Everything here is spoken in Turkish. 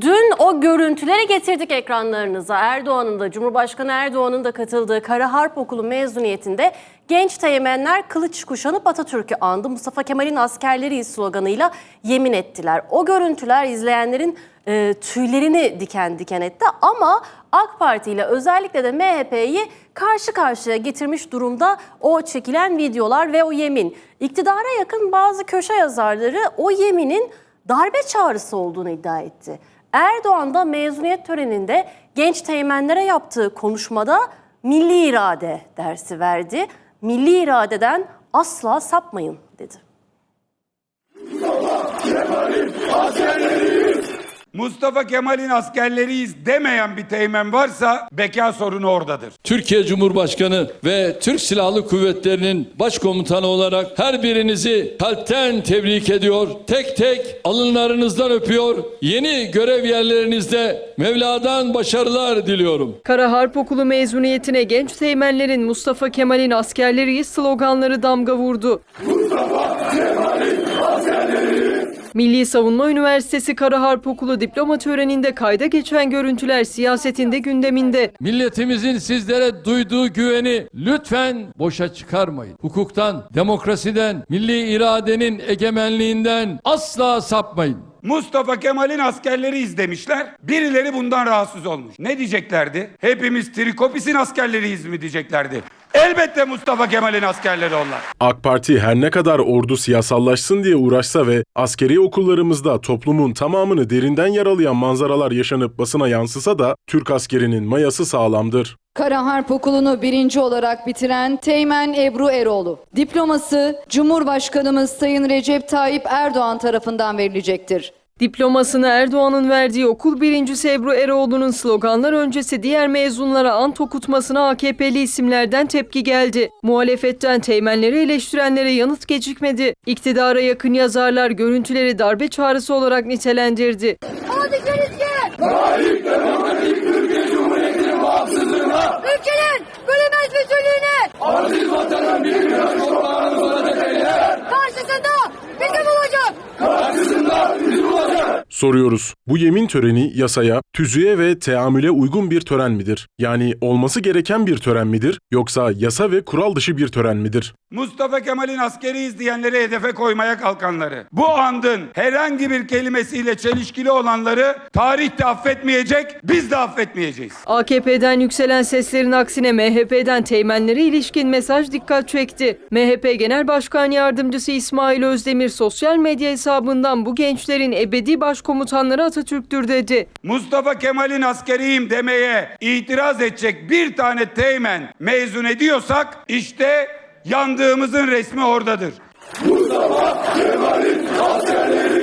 Dün o görüntüleri getirdik ekranlarınıza. Erdoğan'ın da Cumhurbaşkanı Erdoğan'ın da katıldığı Kara Harp Okulu mezuniyetinde genç teğmenler kılıç kuşanıp Atatürk'ü andı. Mustafa Kemal'in askerleri sloganıyla yemin ettiler. O görüntüler izleyenlerin e, tüylerini diken diken etti ama AK Parti ile özellikle de MHP'yi karşı karşıya getirmiş durumda o çekilen videolar ve o yemin. İktidara yakın bazı köşe yazarları o yeminin darbe çağrısı olduğunu iddia etti. Erdoğan da mezuniyet töreninde genç teğmenlere yaptığı konuşmada milli irade dersi verdi. Milli iradeden asla sapmayın dedi. Mustafa Kemal'in askerleriyiz demeyen bir teğmen varsa beka sorunu oradadır. Türkiye Cumhurbaşkanı ve Türk Silahlı Kuvvetleri'nin başkomutanı olarak her birinizi kalpten tebrik ediyor. Tek tek alınlarınızdan öpüyor. Yeni görev yerlerinizde Mevla'dan başarılar diliyorum. Kara Harp Okulu mezuniyetine genç teğmenlerin Mustafa Kemal'in askerleriyiz sloganları damga vurdu. Milli Savunma Üniversitesi Kara Harp Okulu diploma töreninde kayda geçen görüntüler siyasetinde gündeminde. Milletimizin sizlere duyduğu güveni lütfen boşa çıkarmayın. Hukuktan, demokrasiden, milli iradenin egemenliğinden asla sapmayın. Mustafa Kemal'in askerleriyiz demişler. Birileri bundan rahatsız olmuş. Ne diyeceklerdi? Hepimiz Trikopis'in askerleriyiz mi diyeceklerdi. Elbette Mustafa Kemal'in askerleri onlar. AK Parti her ne kadar ordu siyasallaşsın diye uğraşsa ve askeri okullarımızda toplumun tamamını derinden yaralayan manzaralar yaşanıp basına yansısa da Türk askerinin mayası sağlamdır. Kara Harp Okulu'nu birinci olarak bitiren Teğmen Ebru Eroğlu. Diploması Cumhurbaşkanımız Sayın Recep Tayyip Erdoğan tarafından verilecektir. Diplomasını Erdoğan'ın verdiği okul birincisi Ebru Eroğlu'nun sloganlar öncesi diğer mezunlara ant okutmasına AKP'li isimlerden tepki geldi. Muhalefetten teğmenleri eleştirenlere yanıt gecikmedi. İktidara yakın yazarlar görüntüleri darbe çağrısı olarak nitelendirdi. Ülkenin Soruyoruz, bu yemin töreni yasaya, tüzüğe ve teamüle uygun bir tören midir? Yani olması gereken bir tören midir yoksa yasa ve kural dışı bir tören midir? Mustafa Kemal'in askeriyiz diyenleri hedefe koymaya kalkanları. Bu andın herhangi bir kelimesiyle çelişkili olanları tarih de affetmeyecek, biz de affetmeyeceğiz. AKP'den yükselen seslerin aksine MHP'den teğmenlere ilişkin mesaj dikkat çekti. MHP Genel Başkan Yardımcısı İsmail Özdemir sosyal medya hesabından bu gençlerin ebedi başkomutanları Atatürk'tür dedi. Mustafa Kemal'in askeriyim demeye itiraz edecek bir tane teğmen mezun ediyorsak işte yandığımızın resmi oradadır. Mustafa Kemal'in askerleri